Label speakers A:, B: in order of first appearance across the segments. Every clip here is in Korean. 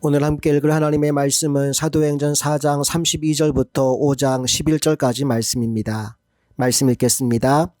A: 오늘 함께 읽을 하나님의 말씀은 사도행전 4장 32절부터 5장 11절까지 말씀입니다. 말씀 읽겠습니다.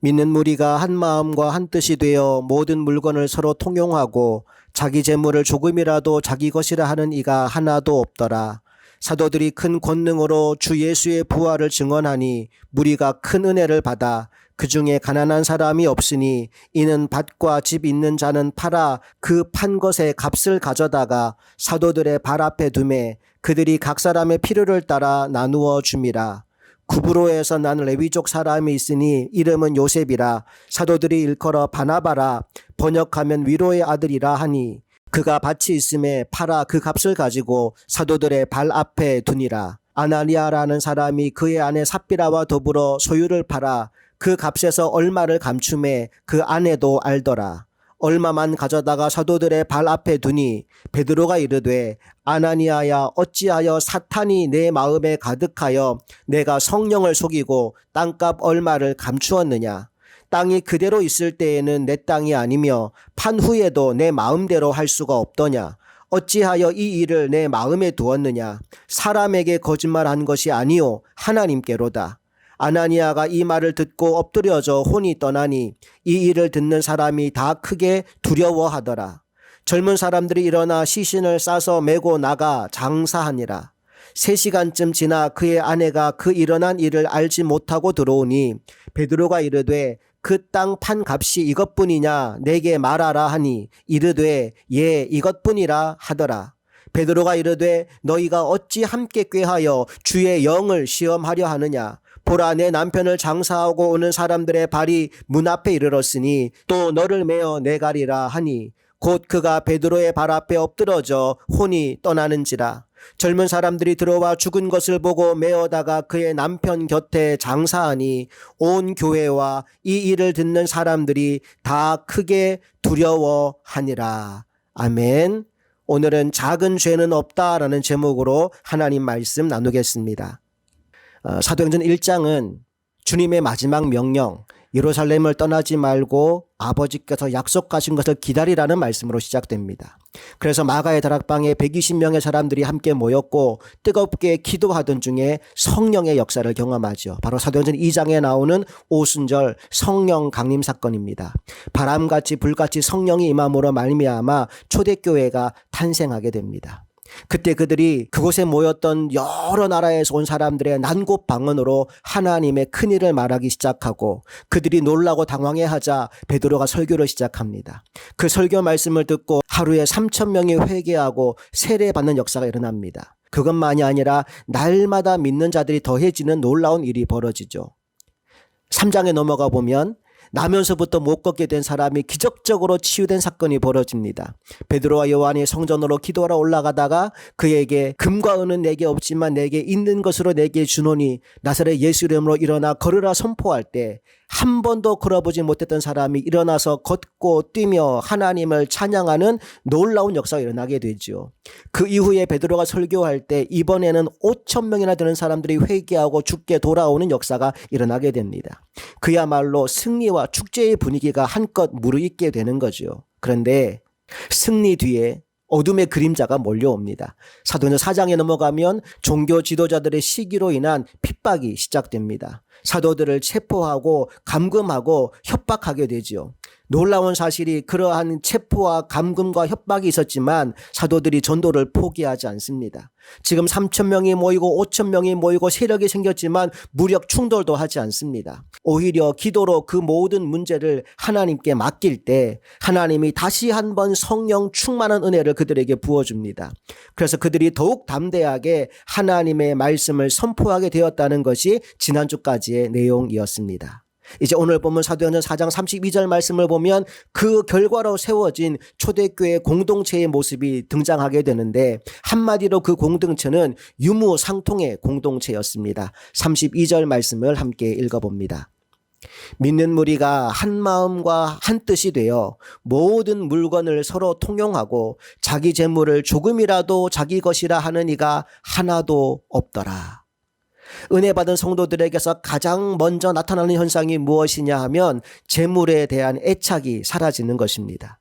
A: 믿는 무리가 한 마음과 한 뜻이 되어 모든 물건을 서로 통용하고 자기 재물을 조금이라도 자기 것이라 하는 이가 하나도 없더라. 사도들이 큰 권능으로 주 예수의 부활을 증언하니 무리가 큰 은혜를 받아 그 중에 가난한 사람이 없으니 이는 밭과 집 있는 자는 팔아 그 판 것의 값을 가져다가 사도들의 발 앞에 두매 그들이 각 사람의 필요를 따라 나누어 줌이라. 구브로에서 난 레위족 사람이 있으니 이름은 요셉이라 사도들이 일컬어 바나바라 번역하면 위로의 아들이라 하니 그가 밭이 있음에 팔아 그 값을 가지고 사도들의 발 앞에 두니라. 아나니아라는 사람이 그의 아내 삽비라와 더불어 소유를 팔아 그 값에서 얼마를 감춤해 그 아내도 알더라. 얼마만 가져다가 사도들의 발 앞에 두니 베드로가 이르되 아나니아야 어찌하여 사탄이 내 마음에 가득하여 내가 성령을 속이고 땅값 얼마를 감추었느냐? 땅이 그대로 있을 때에는 내 땅이 아니며 판 후에도 내 마음대로 할 수가 없더냐? 어찌하여 이 일을 내 마음에 두었느냐? 사람에게 거짓말한 것이 아니요 하나님께로다 아나니아가 이 말을 듣고 엎드려져 혼이 떠나니 이 일을 듣는 사람이 다 크게 두려워하더라. 젊은 사람들이 일어나 시신을 싸서 메고 나가 장사하니라. 세 시간쯤 지나 그의 아내가 그 일어난 일을 알지 못하고 들어오니 베드로가 이르되 그 땅 판 값이 이것뿐이냐 내게 말하라 하니 이르되 예 이것뿐이라 하더라. 베드로가 이르되 너희가 어찌 함께 꾀하여 주의 영을 시험하려 하느냐 보라 내 남편을 장사하고 오는 사람들의 발이 문 앞에 이르렀으니 또 너를 메어 내가리라 하니 곧 그가 베드로의 발 앞에 엎드러져 혼이 떠나는지라. 젊은 사람들이 들어와 죽은 것을 보고 메어다가 그의 남편 곁에 장사하니 온 교회와 이 일을 듣는 사람들이 다 크게 두려워하니라. 아멘. 오늘은 작은 죄는 없다라는 제목으로 하나님 말씀 나누겠습니다. 어, 사도행전 1장은 주님의 마지막 명령, 예루살렘을 떠나지 말고 아버지께서 약속하신 것을 기다리라는 말씀으로 시작됩니다. 그래서 마가의 다락방에 120명의 사람들이 함께 모였고 뜨겁게 기도하던 중에 성령의 역사를 경험하죠. 바로 사도행전 2장에 나오는 오순절 성령 강림 사건입니다. 바람같이 불같이 성령이 임함으로 말미암아 초대교회가 탄생하게 됩니다. 그때 그들이 그곳에 모였던 여러 나라에서 온 사람들의 난곳 방언으로 하나님의 큰 일을 말하기 시작하고 그들이 놀라고 당황해하자 베드로가 설교를 시작합니다. 그 설교 말씀을 듣고 하루에 3천 명이 회개하고 세례받는 역사가 일어납니다. 그것만이 아니라 날마다 믿는 자들이 더해지는 놀라운 일이 벌어지죠. 3장에 넘어가 보면 나면서부터 못 걷게 된 사람이 기적적으로 치유된 사건이 벌어집니다. 베드로와 요한이 성전으로 기도하러 올라가다가 그에게 금과 은은 내게 없지만 내게 있는 것으로 내게 주노니 나사렛 예수 이름으로 일어나 걸으라 선포할 때 한 번도 걸어보지 못했던 사람이 일어나서 걷고 뛰며 하나님을 찬양하는 놀라운 역사가 일어나게 되죠. 그 이후에 베드로가 설교할 때 이번에는 5천 명이나 되는 사람들이 회개하고 죽게 돌아오는 역사가 일어나게 됩니다. 그야말로 승리와 축제의 분위기가 한껏 무르익게 되는 거죠. 그런데 승리 뒤에 어둠의 그림자가 몰려옵니다. 사도행전 4장에 넘어가면 종교 지도자들의 시기로 인한 핍박이 시작됩니다. 사도들을 체포하고 감금하고 협박하게 되지요. 놀라운 사실이 그러한 체포와 감금과 협박이 있었지만 사도들이 전도를 포기하지 않습니다. 지금 3천 명이 모이고 5천 명이 모이고 세력이 생겼지만 무력 충돌도 하지 않습니다. 오히려 기도로 그 모든 문제를 하나님께 맡길 때 하나님이 다시 한번 성령 충만한 은혜를 그들에게 부어줍니다. 그래서 그들이 더욱 담대하게 하나님의 말씀을 선포하게 되었다는 것이 지난주까지 의 내용이었습니다. 이제 오늘 보면 사도행전 4장 32절 말씀을 보면 그 결과로 세워진 초대교회 공동체의 모습이 등장하게 되는데 한마디로 그 공동체는 유무상통의 공동체였습니다. 32절 말씀을 함께 읽어봅니다. 믿는 무리가 한 마음과 한 뜻이 되어 모든 물건을 서로 통용하고 자기 재물을 조금이라도 자기 것이라 하는 이가 하나도 없더라. 은혜 받은 성도들에게서 가장 먼저 나타나는 현상이 무엇이냐 하면 재물에 대한 애착이 사라지는 것입니다.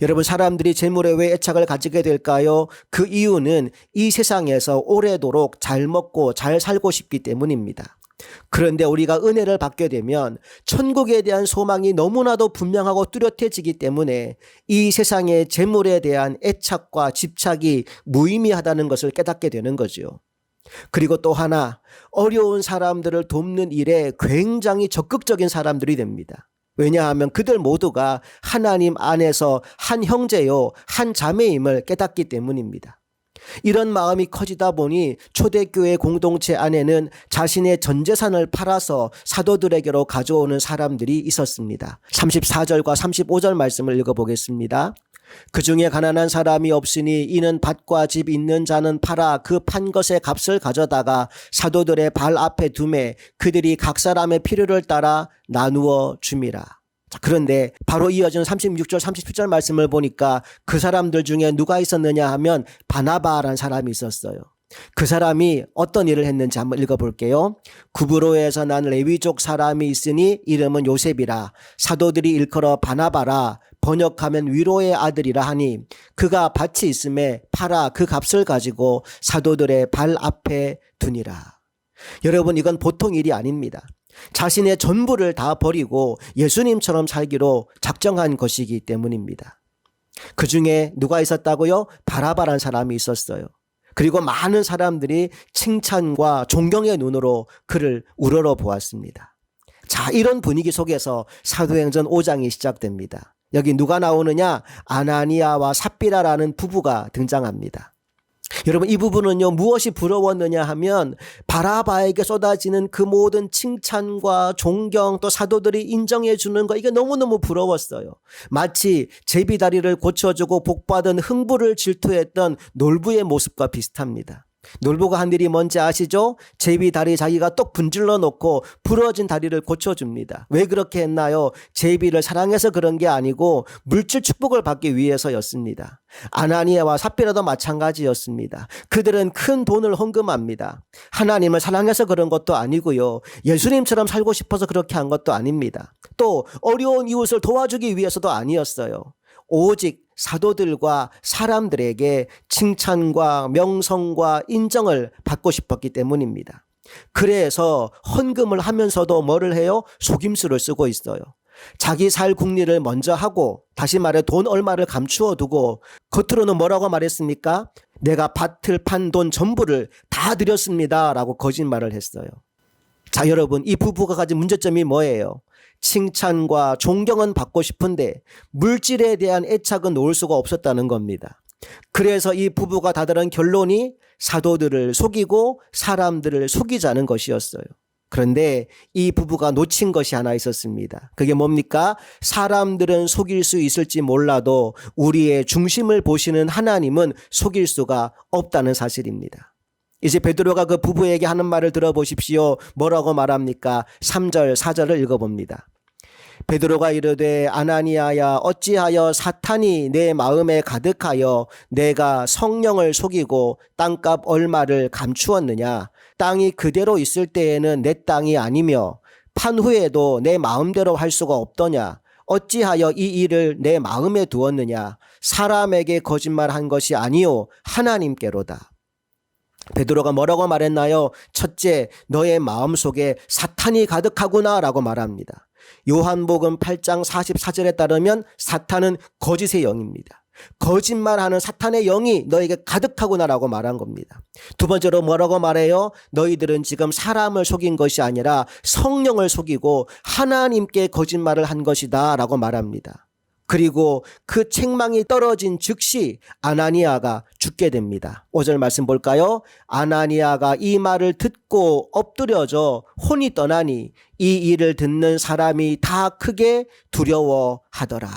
A: 여러분 사람들이 재물에 왜 애착을 가지게 될까요? 그 이유는 이 세상에서 오래도록 잘 먹고 잘 살고 싶기 때문입니다. 그런데 우리가 은혜를 받게 되면 천국에 대한 소망이 너무나도 분명하고 뚜렷해지기 때문에 이 세상의 재물에 대한 애착과 집착이 무의미하다는 것을 깨닫게 되는 거지요. 그리고 또 하나 어려운 사람들을 돕는 일에 굉장히 적극적인 사람들이 됩니다. 왜냐하면 그들 모두가 하나님 안에서 한 형제요, 한 자매임을 깨닫기 때문입니다. 이런 마음이 커지다 보니 초대교회 공동체 안에는 자신의 전 재산을 팔아서 사도들에게로 가져오는 사람들이 있었습니다. 34절과 35절 말씀을 읽어보겠습니다. 그 중에 가난한 사람이 없으니 이는 밭과 집 있는 자는 팔아 그 판 것의 값을 가져다가 사도들의 발 앞에 두매 그들이 각 사람의 필요를 따라 나누어. 자, 그런데 바로 이어지는 36절, 37절 말씀을 보니까 그 사람들 중에 누가 있었느냐 하면 바나바라는 사람이 있었어요. 그 사람이 어떤 일을 했는지 한번 읽어볼게요. 구브로에서 난 레위족 사람이 있으니 이름은 요셉이라 사도들이 일컬어 바나바라 번역하면 위로의 아들이라 하니 그가 밭이 있음에 팔아 그 값을 가지고 사도들의 발 앞에 두니라. 여러분 이건 보통 일이 아닙니다. 자신의 전부를 다 버리고 예수님처럼 살기로 작정한 것이기 때문입니다. 그 중에 누가 있었다고요? 바라바란 사람이 있었어요. 그리고 많은 사람들이 칭찬과 존경의 눈으로 그를 우러러 보았습니다. 자, 이런 분위기 속에서 사도행전 5장이 시작됩니다. 여기 누가 나오느냐? 아나니아와 삽비라라는 부부가 등장합니다. 여러분 이 부분은요 무엇이 부러웠느냐 하면 바라바에게 쏟아지는 그 모든 칭찬과 존경 또 사도들이 인정해 주는 거 이게 너무너무 부러웠어요. 마치 제비다리를 고쳐주고 복받은 흥부를 질투했던 놀부의 모습과 비슷합니다. 놀보가 한 일이 뭔지 아시죠? 제비 다리 자기가 똑 분질러 놓고 부러진 다리를 고쳐줍니다. 왜 그렇게 했나요? 제비를 사랑해서 그런 게 아니고 물질 축복을 받기 위해서였습니다. 아나니아와 삽비라도 마찬가지였습니다. 그들은 큰 돈을 헌금합니다. 하나님을 사랑해서 그런 것도 아니고요. 예수님처럼 살고 싶어서 그렇게 한 것도 아닙니다. 또 어려운 이웃을 도와주기 위해서도 아니었어요. 오직 사도들과 사람들에게 칭찬과 명성과 인정을 받고 싶었기 때문입니다. 그래서 헌금을 하면서도 뭐를 해요? 속임수를 쓰고 있어요. 자기 살 궁리를 먼저 하고 다시 말해 돈 얼마를 감추어 두고 겉으로는 뭐라고 말했습니까? 내가 밭을 판 돈 전부를 다 드렸습니다. 라고 거짓말을 했어요. 자, 여러분, 이 부부가 가진 문제점이 뭐예요? 칭찬과 존경은 받고 싶은데 물질에 대한 애착은 놓을 수가 없었다는 겁니다. 그래서 이 부부가 다다른 결론이 사도들을 속이고 사람들을 속이자는 것이었어요. 그런데 이 부부가 놓친 것이 하나 있었습니다. 그게 뭡니까? 사람들은 속일 수 있을지 몰라도 우리의 중심을 보시는 하나님은 속일 수가 없다는 사실입니다. 이제 베드로가 그 부부에게 하는 말을 들어보십시오. 뭐라고 말합니까? 3절, 4절을 읽어봅니다. 베드로가 이르되 아나니아야 어찌하여 사탄이 내 마음에 가득하여 내가 성령을 속이고 땅값 얼마를 감추었느냐 땅이 그대로 있을 때에는 내 땅이 아니며 판 후에도 내 마음대로 할 수가 없더냐 어찌하여 이 일을 내 마음에 두었느냐 사람에게 거짓말한 것이 아니요 하나님께로다 베드로가 뭐라고 말했나요? 첫째, 너의 마음속에 사탄이 가득하구나라고 말합니다. 요한복음 8장 44절에 따르면 사탄은 거짓의 영입니다. 거짓말하는 사탄의 영이 너에게 가득하구나라고 말한 겁니다. 두 번째로 뭐라고 말해요? 너희들은 지금 사람을 속인 것이 아니라 성령을 속이고 하나님께 거짓말을 한 것이다라고 말합니다. 그리고 그 책망이 떨어진 즉시 아나니아가 죽게 됩니다. 5절 말씀 볼까요? 아나니아가 이 말을 듣고 엎드려져 혼이 떠나니 이 일을 듣는 사람이 다 크게 두려워하더라.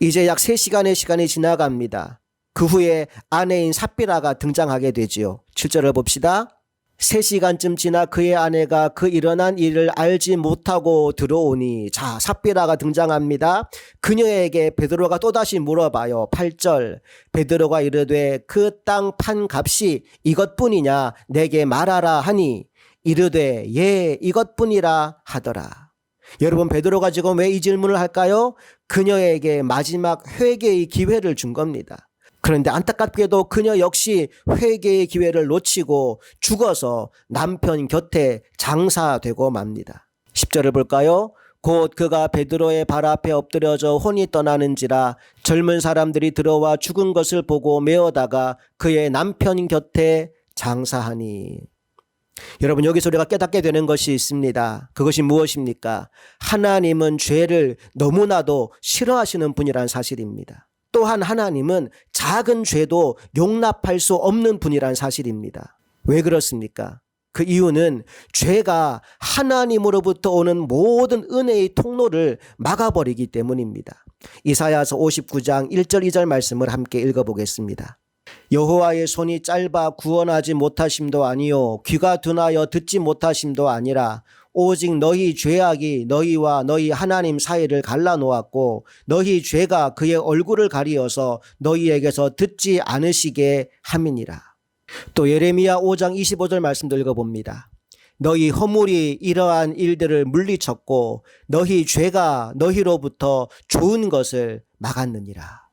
A: 이제 약 3시간의 시간이 지나갑니다. 그 후에 아내인 삽비라가 등장하게 되지요. 7절을 봅시다. 3시간쯤 지나 그의 아내가 그 일어난 일을 알지 못하고 들어오니 자 삽비라가 등장합니다. 그녀에게 베드로가 또다시 물어봐요. 8절 베드로가 이르되 그 땅 판 값이 이것뿐이냐 내게 말하라 하니 이르되 예 이것뿐이라 하더라. 여러분 베드로가 지금 왜 이 질문을 할까요? 그녀에게 마지막 회개의 기회를 준 겁니다. 그런데 안타깝게도 그녀 역시 회개의 기회를 놓치고 죽어서 남편 곁에 장사되고 맙니다. 10절을 볼까요? 곧 그가 베드로의 발 앞에 엎드려져 혼이 떠나는지라 젊은 사람들이 들어와 죽은 것을 보고 메어다가 그의 남편 곁에 장사하니 여러분 여기서 우리가 깨닫게 되는 것이 있습니다. 그것이 무엇입니까? 하나님은 죄를 너무나도 싫어하시는 분이란 사실입니다. 또한 하나님은 작은 죄도 용납할 수 없는 분이란 사실입니다. 왜 그렇습니까? 그 이유는 죄가 하나님으로부터 오는 모든 은혜의 통로를 막아버리기 때문입니다. 이사야서 59장 1절 2절 말씀을 함께 읽어보겠습니다. 여호와의 손이 짧아 구원하지 못하심도 아니요 귀가 둔하여 듣지 못하심도 아니라 오직 너희 죄악이 너희와 너희 하나님 사이를 갈라놓았고 너희 죄가 그의 얼굴을 가리어서 너희에게서 듣지 않으시게 함이니라. 또 예레미야 5장 25절 말씀도 읽어봅니다. 너희 허물이 이러한 일들을 물리쳤고 너희 죄가 너희로부터 좋은 것을 막았느니라.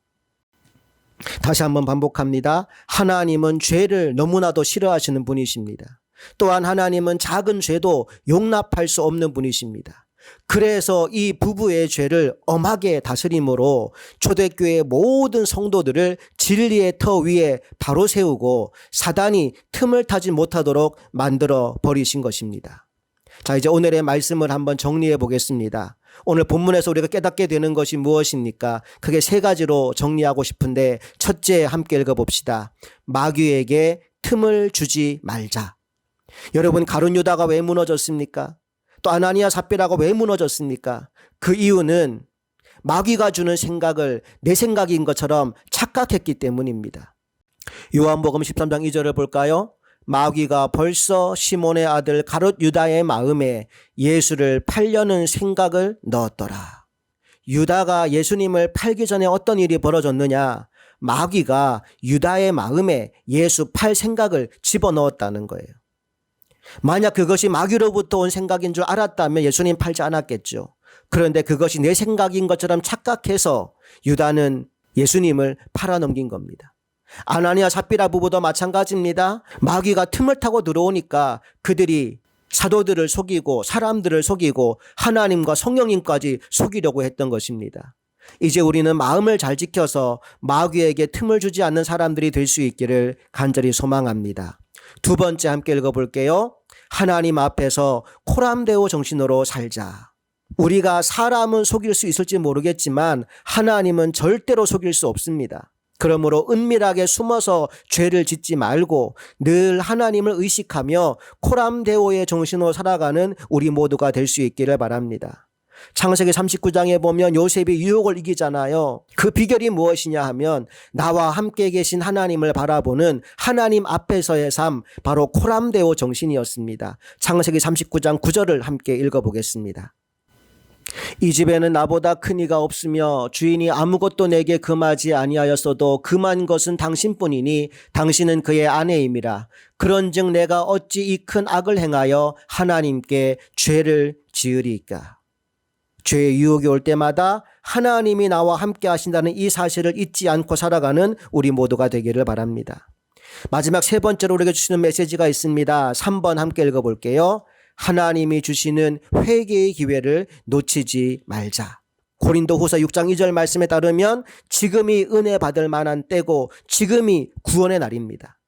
A: 다시 한번 반복합니다. 하나님은 죄를 너무나도 싫어하시는 분이십니다. 또한 하나님은 작은 죄도 용납할 수 없는 분이십니다. 그래서 이 부부의 죄를 엄하게 다스림으로 초대교회 모든 성도들을 진리의 터 위에 바로 세우고 사단이 틈을 타지 못하도록 만들어 버리신 것입니다. 자, 이제 오늘의 말씀을 한번 정리해 보겠습니다. 오늘 본문에서 우리가 깨닫게 되는 것이 무엇입니까? 크게 세 가지로 정리하고 싶은데 첫째 함께 읽어 봅시다. 마귀에게 틈을 주지 말자. 여러분 가룟 유다가 왜 무너졌습니까? 또 아나니아 삽비라가 왜 무너졌습니까? 그 이유는 마귀가 주는 생각을 내 생각인 것처럼 착각했기 때문입니다. 요한복음 13장 2절을 볼까요? 마귀가 벌써 시몬의 아들 가롯 유다의 마음에 예수를 팔려는 생각을 넣었더라. 유다가 예수님을 팔기 전에 어떤 일이 벌어졌느냐? 마귀가 유다의 마음에 예수 팔 생각을 집어넣었다는 거예요. 만약 그것이 마귀로부터 온 생각인 줄 알았다면 예수님 팔지 않았겠죠. 그런데 그것이 내 생각인 것처럼 착각해서 유다는 예수님을 팔아넘긴 겁니다. 아나니아 삽비라 부부도 마찬가지입니다. 마귀가 틈을 타고 들어오니까 그들이 사도들을 속이고 사람들을 속이고 하나님과 성령님까지 속이려고 했던 것입니다. 이제 우리는 마음을 잘 지켜서 마귀에게 틈을 주지 않는 사람들이 될 수 있기를 간절히 소망합니다. 두 번째 함께 읽어볼게요. 하나님 앞에서 코람데오 정신으로 살자. 우리가 사람은 속일 수 있을지 모르겠지만 하나님은 절대로 속일 수 없습니다. 그러므로 은밀하게 숨어서 죄를 짓지 말고 늘 하나님을 의식하며 코람데오의 정신으로 살아가는 우리 모두가 될 수 있기를 바랍니다. 창세기 39장에 보면 요셉이 유혹을 이기잖아요. 그 비결이 무엇이냐 하면 나와 함께 계신 하나님을 바라보는 하나님 앞에서의 삶, 바로 코람데오 정신이었습니다. 창세기 39장 9절을 함께 읽어보겠습니다. 이 집에는 나보다 큰 이가 없으며 주인이 아무것도 내게 금하지 아니하였어도 금한 것은 당신뿐이니 당신은 그의 아내임이라. 그런즉 내가 어찌 이 큰 악을 행하여 하나님께 죄를 지으리까. 죄의 유혹이 올 때마다 하나님이 나와 함께 하신다는 이 사실을 잊지 않고 살아가는 우리 모두가 되기를 바랍니다. 마지막 세 번째로 우리에게 주시는 메시지가 있습니다. 3번 함께 읽어볼게요. 하나님이 주시는 회개의 기회를 놓치지 말자. 고린도 후서 6장 2절 말씀에 따르면 지금이 은혜 받을 만한 때고 지금이 구원의 날입니다.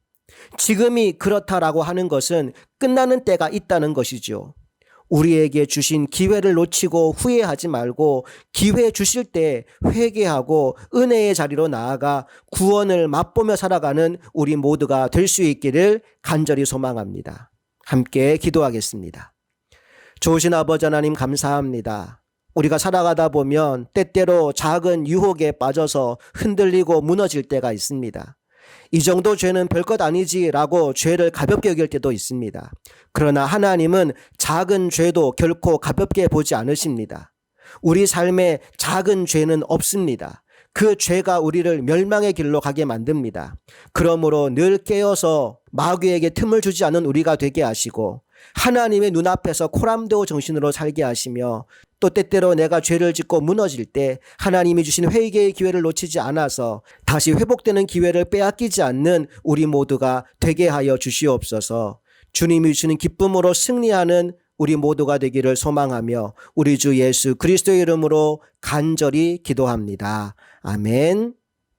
A: 지금이 그렇다라고 하는 것은 끝나는 때가 있다는 것이죠. 우리에게 주신 기회를 놓치고 후회하지 말고 기회 주실 때 회개하고 은혜의 자리로 나아가 구원을 맛보며 살아가는 우리 모두가 될 수 있기를 간절히 소망합니다. 함께 기도하겠습니다. 좋으신 아버지 하나님 감사합니다. 우리가 살아가다 보면 때때로 작은 유혹에 빠져서 흔들리고 무너질 때가 있습니다. 이 정도 죄는 별것 아니지라고 죄를 가볍게 여길 때도 있습니다. 그러나 하나님은 작은 죄도 결코 가볍게 보지 않으십니다. 우리 삶에 작은 죄는 없습니다. 그 죄가 우리를 멸망의 길로 가게 만듭니다. 그러므로 늘 깨어서 마귀에게 틈을 주지 않은 우리가 되게 하시고 하나님의 눈앞에서 코람도 정신으로 살게 하시며 또 때때로 내가 죄를 짓고 무너질 때 하나님이 주신 회개의 기회를 놓치지 않아서 다시 회복되는 기회를 빼앗기지 않는 우리 모두가 되게 하여 주시옵소서. 주님이 주시는 기쁨으로 승리하는 우리 모두가 되기를 소망하며 우리 주 예수 그리스도의 이름으로 간절히 기도합니다. 아멘.